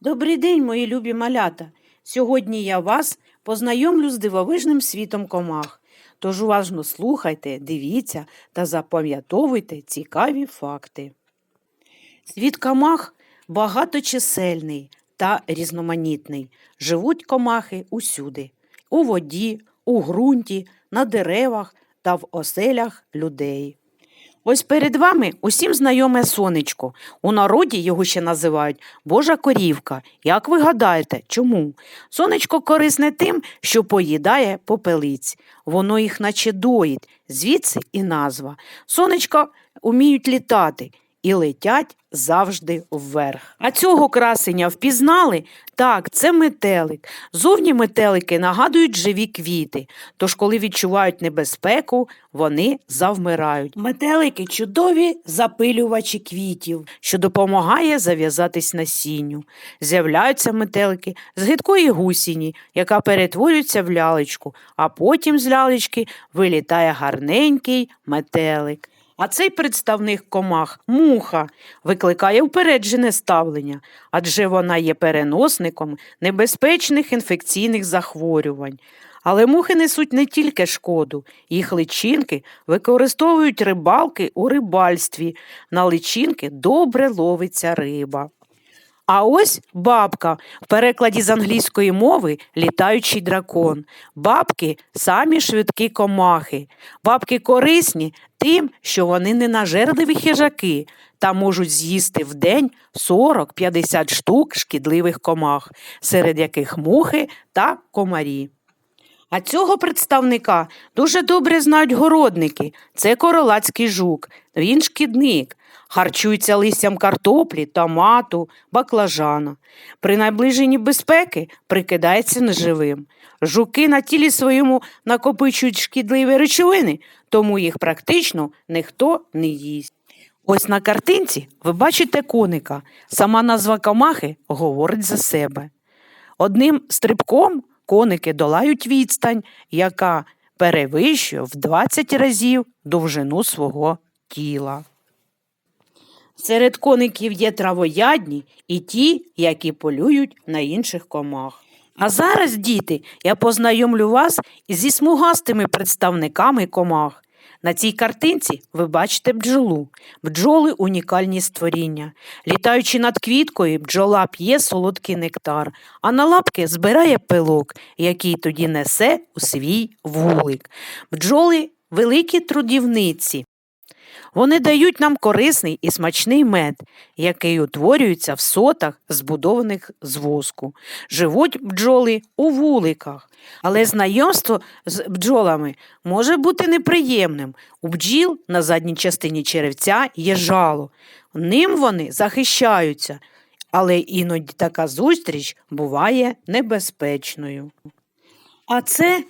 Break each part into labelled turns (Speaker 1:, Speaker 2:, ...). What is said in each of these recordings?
Speaker 1: Добрий день, мої любі малята. Сьогодні я вас познайомлю з дивовижним світом комах. Тож уважно слухайте, дивіться та запам'ятовуйте цікаві факти. Світ комах багаточисельний та різноманітний. Живуть комахи усюди у воді, у ґрунті, на деревах та в оселях людей. Ось перед вами усім знайоме сонечко. У народі його ще називають Божа корівка. Як ви гадаєте, чому? Сонечко корисне тим, що поїдає попелиць. Воно їх наче доїть, звідси і назва. Сонечко уміють літати і летять завжди вверх. А цього красення впізнали? Так, це метелик. Зовні метелики нагадують живі квіти, тож, коли відчувають небезпеку, вони завмирають. Метелики чудові запилювачі квітів, що допомагає зав'язатись насінню. З'являються метелики з гидкої гусіні, яка перетворюється в лялечку, а потім з лялечки вилітає гарненький метелик. А цей представник комах муха викликає упереджене ставлення, адже вона є переносником небезпечних інфекційних захворювань. Але мухи несуть не тільки шкоду, їх личинки використовують рибалки у рибальстві. На личинки добре ловиться риба. А ось бабка в перекладі з англійської мови літаючий дракон. Бабки самі швидкі комахи. Бабки корисні тим, що вони ненажерливі хижаки та можуть з'їсти в день 40-50 штук шкідливих комах, серед яких мухи та комарі. А цього представника дуже добре знають городники. Це королацький жук. Він шкідник. Харчується листям картоплі, томату, баклажана. При наближенні безпеки прикидається неживим. Жуки на тілі своєму накопичують шкідливі речовини, тому їх практично ніхто не їсть. Ось на картинці ви бачите коника. Сама назва комахи говорить за себе. Одним стрибком коники долають відстань, яка перевищує в 20 разів довжину свого тіла. Серед коників є травоядні і ті, які полюють на інших комах. А зараз, діти, я познайомлю вас зі смугастими представниками комах. На цій картинці ви бачите бджолу. Бджоли унікальні створіння. Літаючи над квіткою, бджола п'є солодкий нектар, а на лапки збирає пилок, який тоді несе у свій вулик. Бджоли великі трудівниці. Вони дають нам корисний і смачний мед, який утворюється в сотах, збудованих з воску. Живуть бджоли у вуликах, але знайомство з бджолами може бути неприємним. У бджіл на задній частині черевця є жало. Ним вони захищаються, але іноді така зустріч буває небезпечною. А це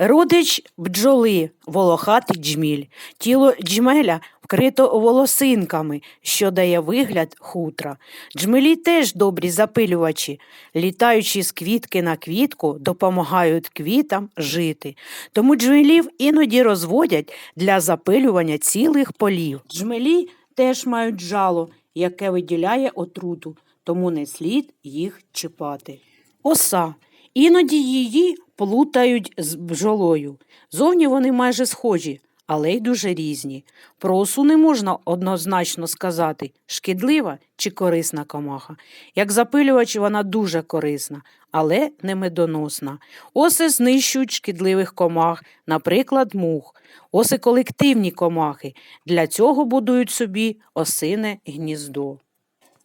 Speaker 1: родич бджоли, волохатий джміль. Тіло джмеля вкрито волосинками, що дає вигляд хутра. Джмелі теж добрі запилювачі, літаючи з квітки на квітку, допомагають квітам жити. Тому джмелів іноді розводять для запилювання цілих полів. Джмелі теж мають жало, яке виділяє отруту, тому не слід їх чіпати. Оса. Іноді її плутають з бджолою. Зовні вони майже схожі, але й дуже різні. Про осу не можна однозначно сказати, шкідлива чи корисна комаха. Як запилювач вона дуже корисна, але не медоносна. Оси знищують шкідливих комах, наприклад, мух. Оси колективні комахи. Для цього будують собі осине гніздо.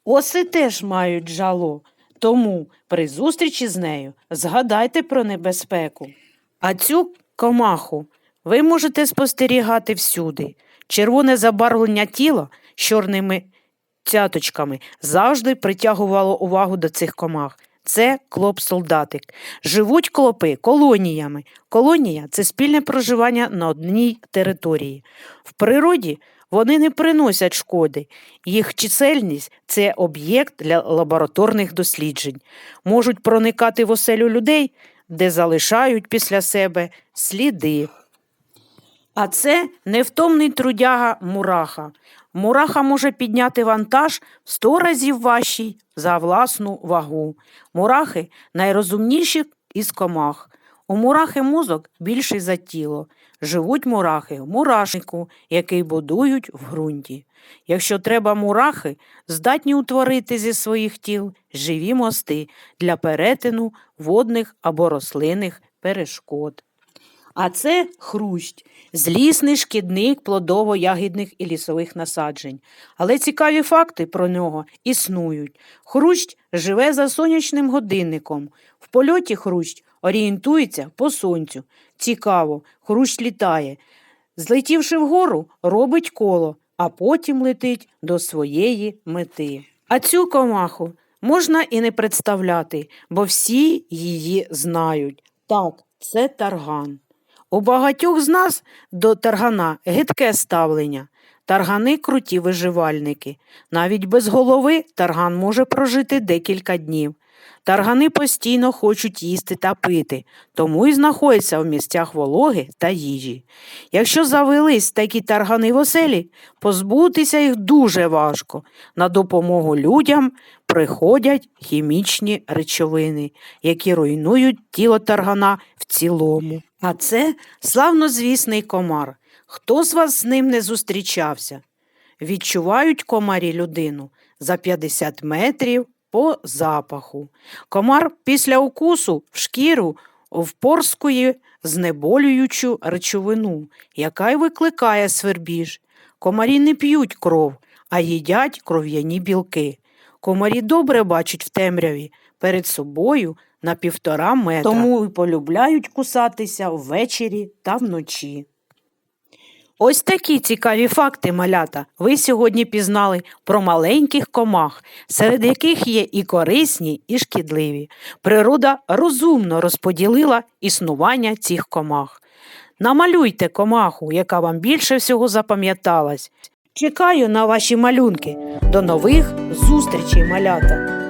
Speaker 1: Оси теж мають жало. Тому при зустрічі з нею згадайте про небезпеку. А цю комаху ви можете спостерігати всюди. Червоне забарвлення тіла з чорними цяточками завжди притягувало увагу до цих комах. Це клоп-солдатик. Живуть клопи колоніями. Колонія це спільне проживання на одній території. В природі вони не приносять шкоди. Їх чисельність це об'єкт для лабораторних досліджень. Можуть проникати в оселю людей, де залишають після себе сліди. А це невтомний трудяга мураха. Мураха може підняти вантаж в 100 разів важчий за власну вагу. Мурахи найрозумніші із комах. У мурахи мозок більший за тіло. Живуть мурахи в мурашнику, який будують в ґрунті. Якщо треба мурахи, здатні утворити зі своїх тіл живі мости для перетину водних або рослинних перешкод. А це хрущ, злісний шкідник плодово-ягідних і лісових насаджень. Але цікаві факти про нього існують. Хрущ живе за сонячним годинником. В польоті хрущ орієнтується по сонцю. Цікаво, хрущ літає. Злетівши вгору, робить коло, а потім летить до своєї мети. А цю комаху можна і не представляти, бо всі її знають. Так, це тарган. У багатьох з нас до таргана гидке ставлення. Таргани круті виживальники. Навіть без голови тарган може прожити декілька днів. Таргани постійно хочуть їсти та пити, тому і знаходяться в місцях вологи та їжі. Якщо завелись такі таргани в оселі, позбутися їх дуже важко. На допомогу людям приходять хімічні речовини, які руйнують тіло таргана в цілому. А це славнозвісний комар. Хто з вас з ним не зустрічався? Відчувають комарі людину за 50 метрів по запаху. Комар після укусу в шкіру впорскує знеболюючу речовину, яка й викликає свербіж. Комарі не п'ють кров, а їдять кров'яні білки. Комарі добре бачать в темряві перед собою на півтора метра, тому і полюбляють кусатися ввечері та вночі. Ось такі цікаві факти, малята, ви сьогодні пізнали про маленьких комах, серед яких є і корисні, і шкідливі. Природа розумно розподілила існування цих комах. Намалюйте комаху, яка вам більше всього запам'яталась. Чекаю на ваші малюнки. До нових зустрічей, малята!